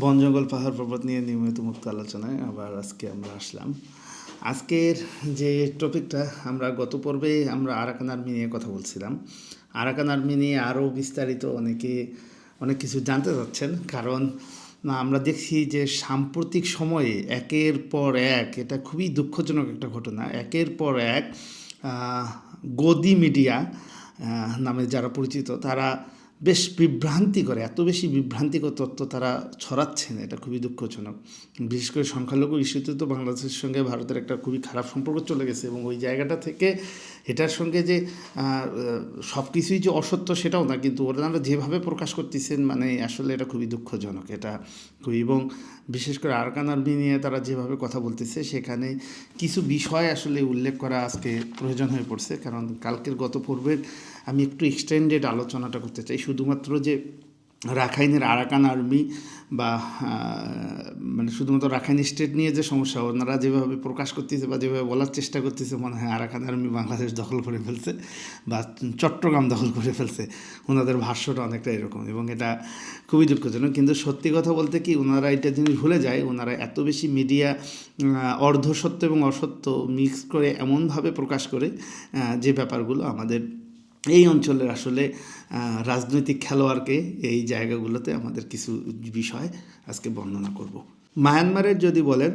বন জঙ্গল, পাহাড় পর্বত নিয়ে নিয়মিত মুক্ত আলোচনায় আবার আজকে আমরা আসলাম। আজকের যে টপিকটা আমরা গত পর্বে আমরা আরাকান আর্মি নিয়ে কথা বলছিলাম। আরাকান আর্মি নিয়ে আরও বিস্তারিত অনেকে, অনেক কিছু জানতে চাচ্ছেন। কারণ আমরা দেখছি যে সাম্প্রতিক সময়ে একের পর এক, এটা খুবই দুঃখজনক একটা ঘটনা, একের পর এক গদি মিডিয়া নামে যারা পরিচিত, তারা বেশ বিভ্রান্তি করে এত বেশি বিভ্রান্তিকর তত্ত্ব তারা ছড়াচ্ছেন, এটা খুবই দুঃখজনক। বিশেষ করে সংখ্যালঘু ইস্যুতে তো বাংলাদেশের সঙ্গে ভারতের একটা খুবই খারাপ সম্পর্ক চলে গেছে এবং ওই জায়গাটা থেকে এটার সঙ্গে যে সব কিছুই যে অসত্য সেটাও না, কিন্তু ওনারা যেভাবে প্রকাশ করতেছেন মানে আসলে এটা খুবই দুঃখজনক, এটা খুবই। এবং বিশেষ করে আরকান আর্মি নিয়ে তারা যেভাবে কথা বলতেছে, সেখানে কিছু বিষয় আসলে উল্লেখ করা আজকে প্রয়োজন হয়ে পড়ছে। কারণ কালকের গত পর্বের আমি একটু এক্সটেন্ডেড আলোচনাটা করতে চাই। শুধুমাত্র যে রাখাইনের আরাকান আর্মি বা মানে শুধুমাত্র রাখাইন স্টেট নিয়ে যে সমস্যা, ওনারা যেভাবে প্রকাশ করতেছে বা যেভাবে বলার চেষ্টা করতেছে, মনে হয় আরাকান আর্মি বাংলাদেশ দখল করে ফেলছে বা চট্টগ্রাম দখল করে ফেলছে, ওনাদের ভাষ্যটা অনেকটা এরকম এবং এটা খুবই দুঃখজনক। কিন্তু সত্যি কথা বলতে কি, ওনারা এটা জিনিস ভুলে যায়, ওনারা এত বেশি মিডিয়া অর্ধ সত্য এবং অসত্য মিক্স করে এমনভাবে প্রকাশ করে যে ব্যাপারগুলো আমাদের এই অঞ্চলের আসলে রাজনৈতিক খেলোয়াড়কে এই জায়গাগুলোতে আমাদের কিছু বিষয় আজকে বর্ণনা করব। মায়ানমারের যদি বলেন,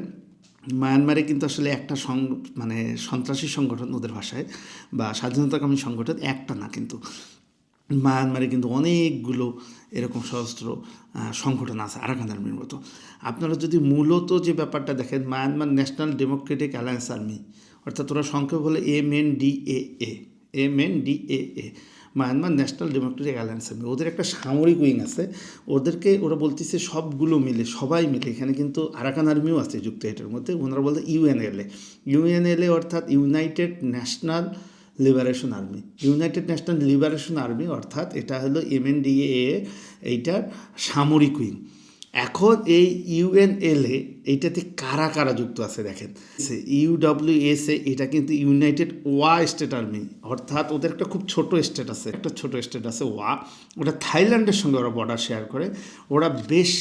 মায়ানমারে কিন্তু আসলে একটা সং মানে সন্ত্রাসী সংগঠন ওদের ভাষায় বা স্বাধীনতাকামী সংগঠন একটা না কিন্তু। মায়ানমারে কিন্তু অনেকগুলো এরকম সশস্ত্র সংগঠন আছে, আরাকান আর্মির মতো। আপনারা যদি মূলত যে ব্যাপারটা দেখেন, Myanmar National Democratic Alliance Army, অর্থাৎ ওরা সংক্ষেপ হলে M N D A M N D A A Myanmar National Democratic Alliance Army ওদের একটা সামরিক উইং আছে। ওদেরকে ওরা বলতেছে সবগুলো মিলে, সবাই মিলে, এখানে কিন্তু আরাকান আর্মিও আছে যুক্ত এটার মধ্যে, ওনারা বলতে ইউএনএলএ ইউএনএলএ অর্থাৎ United National Liberation Army United National Liberation Army অর্থাৎ এটা হলো এমএনডিএ এইটার সামরিক উইং। এখন এই ইউএনএলএ এইটাতে কারা কারা যুক্ত আছে দেখেন। ইউডব্লিউএসএ এটা কিন্তু ইউনাইটেড ওয়া স্টেট আর্মি অর্থাৎ ওদের একটা খুব ছোট স্টেট আছে, একটা ছোট স্টেট আছে ওয়া ওটা থাইল্যান্ডের সঙ্গে ওরা বর্ডার শেয়ার করে। ওরা বেশ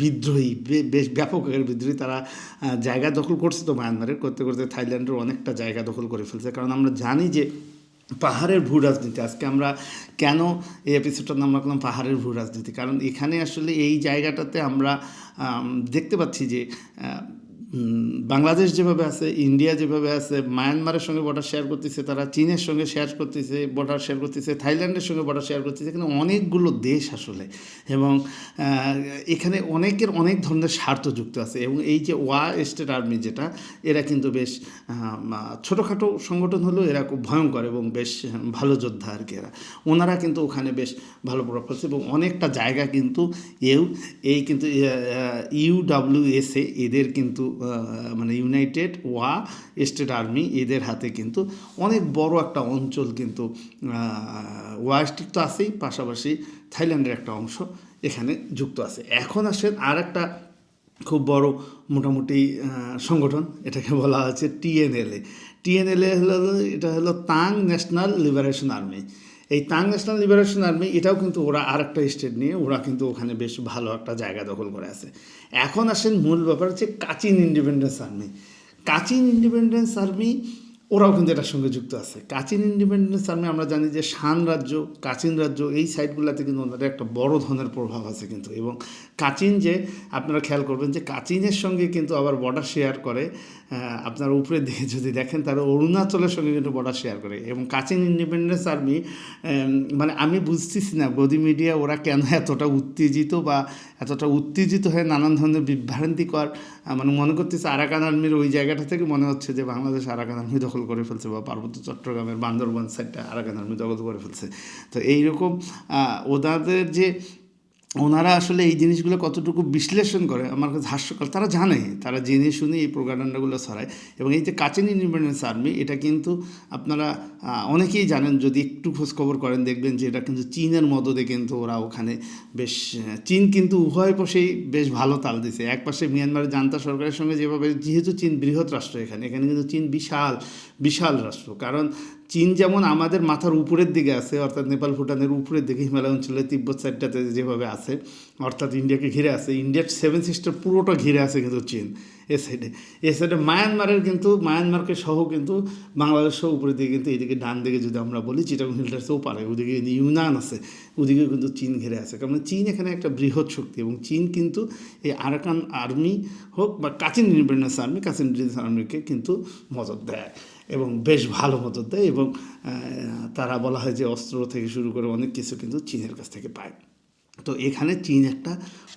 বিদ্রোহী বেশ ব্যাপক বিদ্রোহী। তারা জায়গা দখল করছে তো মায়ানমারের, করতে করতে থাইল্যান্ডের অনেকটা জায়গা দখল করে ফেলছে। কারণ আমরা জানি যে পাহাড়ের ভূ রাজনীতি আজকে আমরা কেন এই এপিসোডটার নাম রাখলাম পাহাড়ের ভূ রাজনীতি কারণ এখানে আসলে এই জায়গাটাতে আমরা দেখতে পাচ্ছি যে বাংলাদেশ যেভাবে আছে, ইন্ডিয়া যেভাবে আছে, মায়ানমারের সঙ্গে বর্ডার শেয়ার করতেছে, তারা চীনের সঙ্গে শেয়ার করতেছে বর্ডার শেয়ার করতেছে, থাইল্যান্ডের সঙ্গে বর্ডার শেয়ার করতেছে, এখানে অনেকগুলো দেশ আসলে। এবং এখানে অনেকের অনেক ধরনের স্বার্থ যুক্ত আছে। এবং এই যে ওয়া স্টেট আর্মি যেটা, এরা কিন্তু বেশ ছোটোখাটো সংগঠন হলেও এরা খুব ভয়ঙ্কর এবং বেশ, ভালো যোদ্ধা আর কি এরা। ওনারা কিন্তু ওখানে বেশ ভালো প্রভাব ফেলছে এবং অনেকটা জায়গা কিন্তু এও এই কিন্তু ইউডাব্লিউএসএ এদের কিন্তু মানে ইউনাইটেড ওয়া স্টেট আর্মি এদের হাতে কিন্তু অনেক বড় একটা অঞ্চল কিন্তু ওয়া স্টেট তো আছেই, পাশাপাশি থাইল্যান্ডের একটা অংশ এখানে যুক্ত আছে। এখন আসেন আর একটা খুব বড় মোটামুটি সংগঠন, এটাকে বলা হচ্ছে টিএনএলএ টিএনএলএ হলো, এটা হলো তাং ন্যাশনাল লিবারেশন আর্মি এই তাং ন্যাশনাল লিবারেশন আর্মি, এটাও কিন্তু ওরা আর একটা স্টেট নিয়ে, ওরা কিন্তু ওখানে বেশ ভালো একটা জায়গা দখল করে আছে। এখন আসেন মূল ব্যাপার হচ্ছে Kachin Independence Army. Kachin Independence Army ওরাও কিন্তু এটার সঙ্গে যুক্ত আছে। কাচিন ইন্ডিপেন্ডেন্স আর্মি, আমরা জানি যে শান রাজ্য, কাচিন রাজ্য, এই সাইডগুলোতে কিন্তু ওনাদের একটা বড় ধরনের প্রভাব আছে কিন্তু। এবং কাচিন যে, আপনারা খেয়াল করবেন যে কাচিনের সঙ্গে কিন্তু আবার বর্ডার শেয়ার করে আপনার উপরে দিকে যদি দেখেন তারা অরুণাচলের সঙ্গে কিন্তু বর্ডার শেয়ার করে। এবং কাচিন ইন্ডিপেন্ডেন্স আর্মি মানে আমি বুঝতেছি না গদি মিডিয়া ওরা কেন এতটা উত্তেজিত বা এতটা উত্তেজিত হয়ে নানান ধরনের বিভ্রান্তিকর মানে মনে করতেছে আরাকান আর্মির ওই জায়গাটা থেকে মনে হচ্ছে যে বাংলাদেশ আরাকান আর্মি দখল করে ফেলছে বা পার্বত্য চট্টগ্রামের বান্দরবান সাইডটা আরাকান আর্মি দখল করে ফেলছে। তো এইরকম আহ, ওনাদের যে ওনারা আসলে এই জিনিসগুলো কতটুকু বিশ্লেষণ করে আমার কাছে হাস্যকর। তারা জানে তারা জেনে শুনে এই প্রোগান্ডাগুলো ছড়ায় এবং এই যে কাচিন ইন্ডিপেন্ডেন্স আর্মি এটা কিন্তু আপনারা অনেকেই জানেন যদি একটু খোঁজ খবর করেন দেখবেন যে এটা কিন্তু চীনের মদদে কিন্তু ওরা ওখানে বেশ চীন কিন্তু উভয় পাশেই বেশ ভালো তাল দিছে। এক পাশে মিয়ানমারের জান্তা সরকারের সঙ্গে যেভাবে যেহেতু চীন বৃহৎ রাষ্ট্র এখানে এখানে কিন্তু চীন বিশাল বিশাল রাষ্ট্র। কারণ চীন যেমন আমাদের মাথার উপরের দিকে আছে, অর্থাৎ নেপাল, ভুটানের উপরের দিকে, হিমালয় অঞ্চলে তিব্বত সাইডটাতে যেভাবে আছে, অর্থাৎ ইন্ডিয়াকে ঘিরে আছে, ইন্ডিয়ার সেভেন সিস্টার পুরোটা ঘিরে আছে কিন্তু চীন। এ সাইডে এ। সাইডে মায়ানমারের কিন্তু মায়ানমারকে সহ কিন্তু বাংলাদেশ সহ উপরের দিকে কিন্তু এদিকে ডান দিকে যদি আমরা বলি চিটাগং হিলটার্সেও পারে। ওদিকে ইউনান আছে, ওদিকে কিন্তু চীন ঘিরে আছে। কারণ চীন এখানে একটা বৃহৎ শক্তি এবং চীন কিন্তু এই আরাকান আর্মি হোক বা Kachin Independence Army Kachin Independence আর্মিকে কিন্তু মদত দেয় এবং বেশ ভালো মদত দেয় এবং তারা বলা হয় যে অস্ত্র থেকে শুরু করে অনেক কিছু কিন্তু চীনের কাছ থেকে পায়। তো এখানে চীন একটা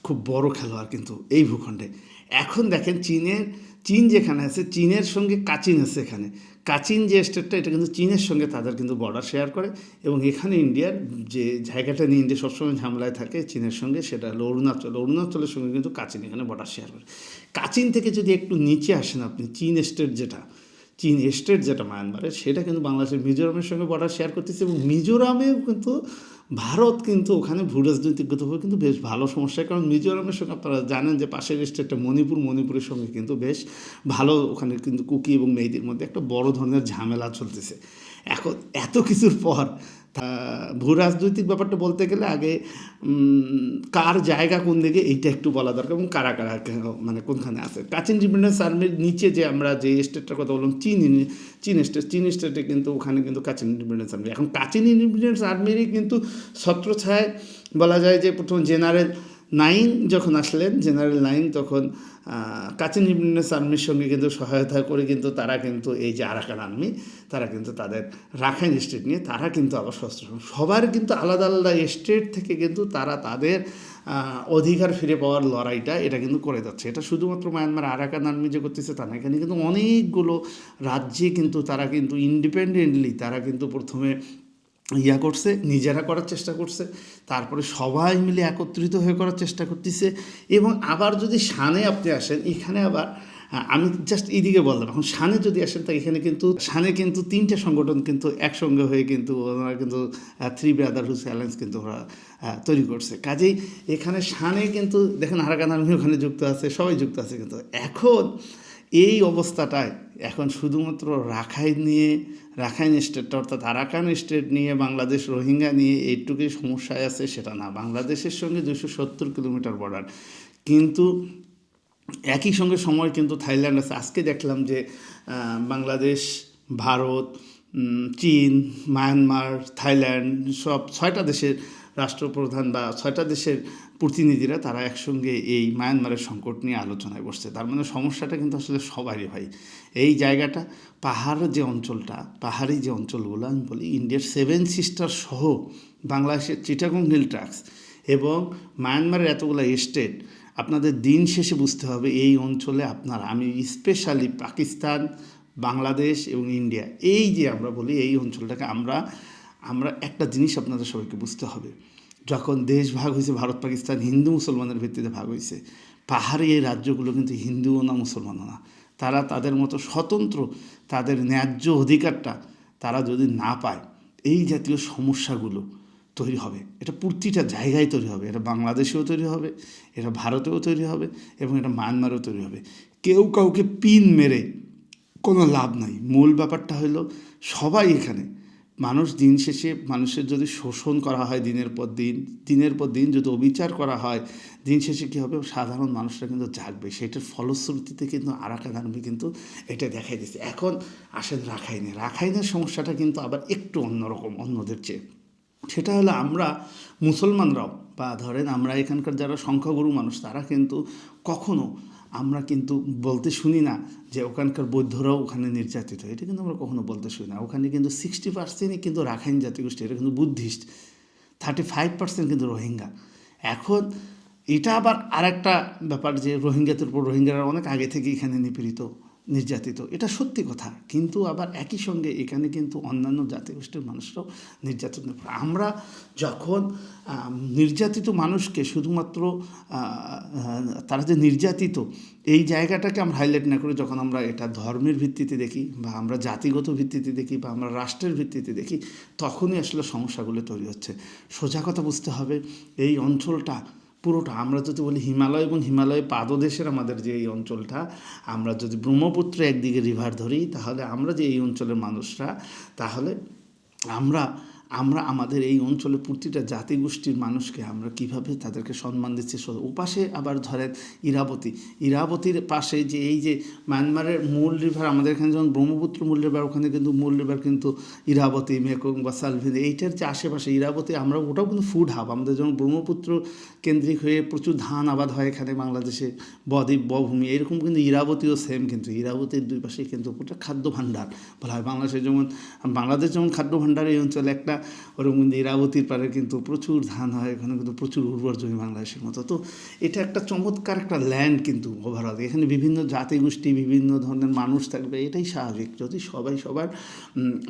খুব বড় খেলোয়াড় কিন্তু এই ভূখণ্ডে। এখন দেখেন চীনের, চীন যেখানে আছে, চীনের সঙ্গে কাচিন আছে এখানে। কাচিন যে স্টেটটা, এটা কিন্তু চীনের সঙ্গে তাদের কিন্তু বর্ডার শেয়ার করে এবং এখানে ইন্ডিয়ার যে জায়গাটা নিয়ে ইন্ডিয়া সবসময় ঝামেলায় থাকে চীনের সঙ্গে, সেটা হলো অরুণাচল। অরুণাচলের সঙ্গে কিন্তু কাচিন এখানে বর্ডার শেয়ার করে। কাচিন থেকে যদি একটু নিচে আসেন আপনি, চীন স্টেট যেটা, চীন স্টেট যেটা মায়ানমারের, সেটা কিন্তু বাংলাদেশের মিজোরামের সঙ্গে বর্ডার শেয়ার করতেছে এবং মিজোরামেও কিন্তু ভারত কিন্তু ওখানে ভূ রাজনৈতিকগতভাবে কিন্তু বেশ ভালো সমস্যা। কারণ মিজোরামের সঙ্গে আপনারা জানেন যে পাশের স্টেটটা মণিপুর, মণিপুরের সঙ্গে কিন্তু বেশ ভালো ওখানে কিন্তু কুকি এবং মেয়েদের মধ্যে একটা বড় ধরনের ঝামেলা চলতেছে। এখন এত কিছুর পর ভূ রাজনৈতিক ব্যাপারটা বলতে গেলে আগে কার জায়গা কোন দিকে এইটা একটু বলা দরকার এবং কারা কারা মানে কোনখানে আছে। কাচিন ইন্ডিপেন্ডেন্স আর্মির নিচে যে আমরা যে স্টেটটার কথা বললাম, চীন চীন স্টেট, চীন স্টেটে কিন্তু ওখানে কিন্তু কাচিন ইন্ডিপেন্ডেন্স আর্মি। এখন কাচিন ইন্ডিপেন্ডেন্স আর্মিরই কিন্তু ছত্রছায় বলা যায় যে প্রথম জেনারেল নাইন যখন আসলেন, জেনারেল নাইন তখন কাচিন ইন্ডিপেন্ডেন্স আর্মির সঙ্গে কিন্তু সহায়তা করে কিন্তু তারা কিন্তু এই যে আরাকান আর্মি, তারা কিন্তু তাদের রাখাইন স্টেট নিয়ে তারা কিন্তু আবার শস্ত্র সবার কিন্তু আলাদা আলাদা স্টেট থেকে কিন্তু তারা তাদের অধিকার ফিরে পাওয়ার লড়াইটা এটা কিন্তু করে যাচ্ছে। এটা শুধুমাত্র মায়ানমার আরাকান আর্মি যে করতেছে তা না এখানে কিন্তু অনেকগুলো রাজ্যে কিন্তু তারা কিন্তু ইন্ডিপেন্ডেন্টলি তারা কিন্তু প্রথমে ইয়া করছে, নিজেরা করার চেষ্টা করছে, তারপরে সবাই মিলে একত্রিত হয়ে করার চেষ্টা করতেছে এবং আবার যদি শানে আপনি আসেন, এখানে আবার আমি জাস্ট এইদিকে বললাম, এখন শানে যদি আসেন তা এখানে কিন্তু, শানে কিন্তু তিনটে সংগঠন কিন্তু একসঙ্গে হয়ে কিন্তু ওনারা কিন্তু থ্রি ব্রাদারহুড অ্যালায়েন্স কিন্তু ওরা তৈরি করছে। কাজেই এখানে শানে কিন্তু, দেখেন আরাকান আর্মি ওখানে যুক্ত আছে, সবাই যুক্ত আছে কিন্তু। এখন এই অবস্থাটায় এখন শুধুমাত্র রাখাইন নিয়ে, রাখাইন স্টেটটা অর্থাৎ আরাকান স্টেট নিয়ে, বাংলাদেশ রোহিঙ্গা নিয়ে এইটুকুই সমস্যায় আছে সেটা না। বাংলাদেশের সঙ্গে দুশো সত্তর কিলোমিটার বর্ডার কিন্তু একই সঙ্গে সময় কিন্তু থাইল্যান্ড আছে। আজকে দেখলাম যে বাংলাদেশ, ভারত চীন, মায়ানমার, থাইল্যান্ড সব ছয়টা দেশের রাষ্ট্রপ্রধান বা ছয়টা দেশের প্রতিনিধিরা তারা একসঙ্গে এই মায়ানমারের সংকট নিয়ে আলোচনায় বসছে। তার মানে সমস্যাটা কিন্তু আসলে সবারই ভাই এই জায়গাটা পাহাড়ের যে অঞ্চলটা, পাহাড়ি যে অঞ্চলগুলো, আমি বলি ইন্ডিয়ার সেভেন সিস্টার সহ বাংলাদেশের চিটাগং হিল ট্রাক্স এবং মায়ানমারের এতগুলো স্টেট আপনাদের দিন শেষে বুঝতে হবে এই অঞ্চলে আপনার, আমি স্পেশালি পাকিস্তান, বাংলাদেশ এবং ইন্ডিয়া, এই যে আমরা বলি এই অঞ্চলটাকে আমরা আমরা একটা জিনিস আপনাদের সবাইকে বুঝতে হবে। যখন দেশ ভাগ হয়েছে, ভারত, পাকিস্তান, হিন্দু, মুসলমানের ভিত্তিতে ভাগ হয়েছে, পাহাড়ি এই রাজ্যগুলো কিন্তু হিন্দুও না, মুসলমানও না। তারা তাদের মতো স্বতন্ত্র, তাদের ন্যায্য অধিকারটা তারা যদি না পায়, এই জাতীয় সমস্যাগুলো তৈরি হবে। এটা প্রতিটা জায়গায় তৈরি হবে। এটা বাংলাদেশেও তৈরি হবে, এটা ভারতেও তৈরি হবে এবং এটা মায়ানমারেও তৈরি হবে। কেউ কাউকে পিন মেরে কোনো লাভ নাই। মূল ব্যাপারটা হলো সবাই এখানে মানুষ দিন শেষে মানুষের যদি শোষণ করা হয় দিনের পর দিন, দিনের পর দিন যদি অবিচার করা হয়, দিন শেষে কী হবে? সাধারণ মানুষরা কিন্তু জাগবে। সেটার ফলশ্রুতিতে কিন্তু আরাকান আর্মি কিন্তু এটা দেখাই দিচ্ছে এখন আসেন রাখাইনে। রাখাইনের সমস্যাটা কিন্তু আবার একটু অন্যরকম, অন্যদের চেয়ে। সেটা হলো আমরা মুসলমানরাও বা ধরেন আমরা এখানকার যারা সংখ্যাগুরু মানুষ, তারা কিন্তু কখনো আমরা কিন্তু বলতে শুনি না যে ওখানকার বৌদ্ধরাও ওখানে নির্যাতিত। এটা কিন্তু আমরা কখনো বলতে শুনি না। ওখানে কিন্তু সিক্সটি পার্সেন্টই কিন্তু রাখাইন জাতিগোষ্ঠী, এটা কিন্তু বুদ্ধিস্ট। থার্টি ফাইভ পার্সেন্ট কিন্তু রোহিঙ্গা। এখন এটা আবার আরেকটা ব্যাপার যে রোহিঙ্গাদের উপর, রোহিঙ্গারা অনেক আগে থেকে এখানে নিপীড়িত। নির্যাতিত। এটা সত্যি কথা। কিন্তু আবার একই সঙ্গে এখানে কিন্তু অন্যান্য জাতিগোষ্ঠীর মানুষরাও উপর আমরা যখন নির্যাতিত মানুষকে শুধুমাত্র তারা যে নির্যাতিত, এই জায়গাটাকে আমরা হাইলাইট না করে যখন আমরা এটা ধর্মের ভিত্তিতে দেখি বা আমরা জাতিগত ভিত্তিতে দেখি বা আমরা রাষ্ট্রের ভিত্তিতে দেখি, তখনই আসলে সমস্যাগুলো তৈরি হচ্ছে। সোজা কথা বুঝতে হবে, এই অঞ্চলটা পুরোটা। আমরা যদি বলি হিমালয় এবং হিমালয় পাদদেশের আমাদের যে এই অঞ্চলটা, আমরা যদি ব্রহ্মপুত্র একদিকে রিভার ধরি, তাহলে আমরা যে এই অঞ্চলের মানুষরা, তাহলে আমরা আমরা আমাদের এই অঞ্চলের প্রতিটা জাতিগোষ্ঠীর মানুষকে আমরা কীভাবে তাদেরকে সম্মান দিচ্ছি? ওপাশে আবার ধরেন ইরাবতী। ইরাবতীর পাশে যে এই যে মায়ানমারের মূল রিভার আমাদের এখানে যেমন ব্রহ্মপুত্র মূল রিভার ওখানে কিন্তু মূল রিভার কিন্তু ইরাবতী, মেকং বা সালভিন, এইটার যে আশেপাশে ইরাবতী, আমরা ওটাও কিন্তু ফুড হাব আমাদের যেমন ব্রহ্মপুত্র কেন্দ্রিক হয়ে প্রচুর ধান আবাদ হয় এখানে বাংলাদেশে, বদ্বীপ, বভূমি, এরকম কিন্তু ইরাবতীও সেম কিন্তু। ইরাবতীর দুই পাশে কিন্তু খাদ্য ভাণ্ডার বলা হয়। বাংলাদেশে যেমন, বাংলাদেশ যেমন খাদ্য ভাণ্ডার এই অঞ্চলে একটা ওরকম কিন্তু ইরাবতীর পারে কিন্তু প্রচুর ধান হয়, এখানে কিন্তু প্রচুর উর্বর জমি বাংলাদেশের মতো। তো এটা একটা চমৎকার একটা ল্যান্ড কিন্তু ওভারঅল এখানে বিভিন্ন জাতিগোষ্ঠী, বিভিন্ন ধরনের মানুষ থাকবে, এটাই স্বাভাবিক। যদি সবাই সবার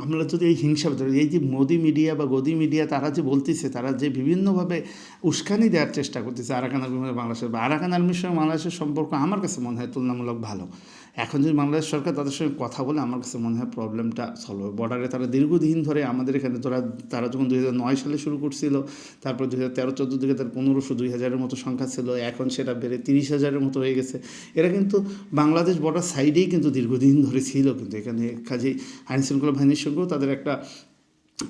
আমরা যদি এই হিংসা এই যে মোদি মিডিয়া বা গদি মিডিয়া তারা যে বলতেছে, তারা যে বিভিন্নভাবে উস্কানি দেওয়ার চেষ্টা করতেছে, আরাকান আর্মি বাংলাদেশের, বা আরাকান আর্মির সঙ্গে বাংলাদেশের সম্পর্ক আমার কাছে মনে হয় তুলনামূলক ভালো। এখন যদি বাংলাদেশ সরকার তাদের সঙ্গে কথা বলে, আমার কাছে মনে হয় প্রবলেমটা সলভ হবে। বর্ডারে তারা দীর্ঘদিন ধরে আমাদের এখানে, তারা তারা যখন দুই নয় সালে শুরু করছিল, তারপর দুই হাজার তেরো, চোদ্দ থেকে তার পনেরোশো, দুই হাজারের মতো সংখ্যা ছিল, এখন সেটা বেড়ে তিরিশ হাজারের মতো হয়ে গেছে। এরা কিন্তু বাংলাদেশ বর্ডার সাইডেই কিন্তু দীর্ঘদিন ধরে ছিল, কিন্তু এখানে কাজেই আইন শৃঙ্খলা বাহিনীর সঙ্গেও তাদের একটা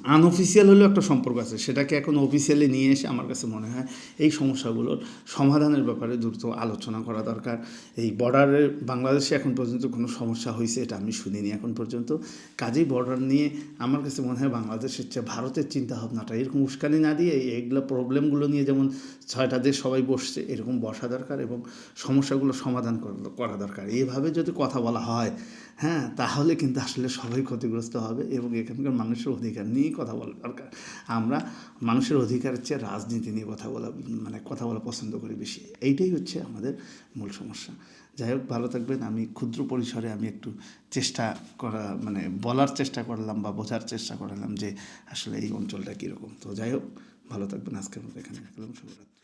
আনঅফিসিয়াল হলেও একটা সম্পর্ক আছে, সেটাকে এখন অফিসিয়ালি নিয়ে এসে আমার কাছে মনে হয় এই সমস্যাগুলোর সমাধানের ব্যাপারে দ্রুত আলোচনা করা দরকার। এই বর্ডারে বাংলাদেশে এখন পর্যন্ত কোনো সমস্যা হয়েছে এটা আমি শুনিনি এখন পর্যন্ত। কাজেই বর্ডার নিয়ে আমার কাছে মনে হয় বাংলাদেশের চেয়ে ভারতের চিন্তাভাবনাটা এরকম উস্কানি না দিয়ে এই- এইগুলো প্রবলেমগুলো নিয়ে যেমন ছয়টা দেশ সবাই বসছে, এরকম বসা দরকার এবং সমস্যাগুলো সমাধান করা- করা দরকার। এইভাবে যদি কথা বলা হয় হ্যাঁ তাহলে কিন্তু আসলে সবাই ক্ষতিগ্রস্ত হবে এবং এখানকার মানুষের অধিকার নিয়েই কথা বলা দরকার। আমরা মানুষের অধিকারের চেয়ে রাজনীতি নিয়ে কথা বলা মানে কথা বলা পছন্দ করি বেশি। এইটাই হচ্ছে আমাদের মূল সমস্যা। যাই হোক, ভালো থাকবেন। আমি ক্ষুদ্র পরিসরে আমি একটু চেষ্টা করা মানে বলার চেষ্টা করলাম বা বোঝার চেষ্টা করলাম যে আসলে এই অঞ্চলটা কীরকম। তো যাই হোক, ভালো থাকবেন। আজকের মতো এখানে রাখলাম। শুভরাত্রি।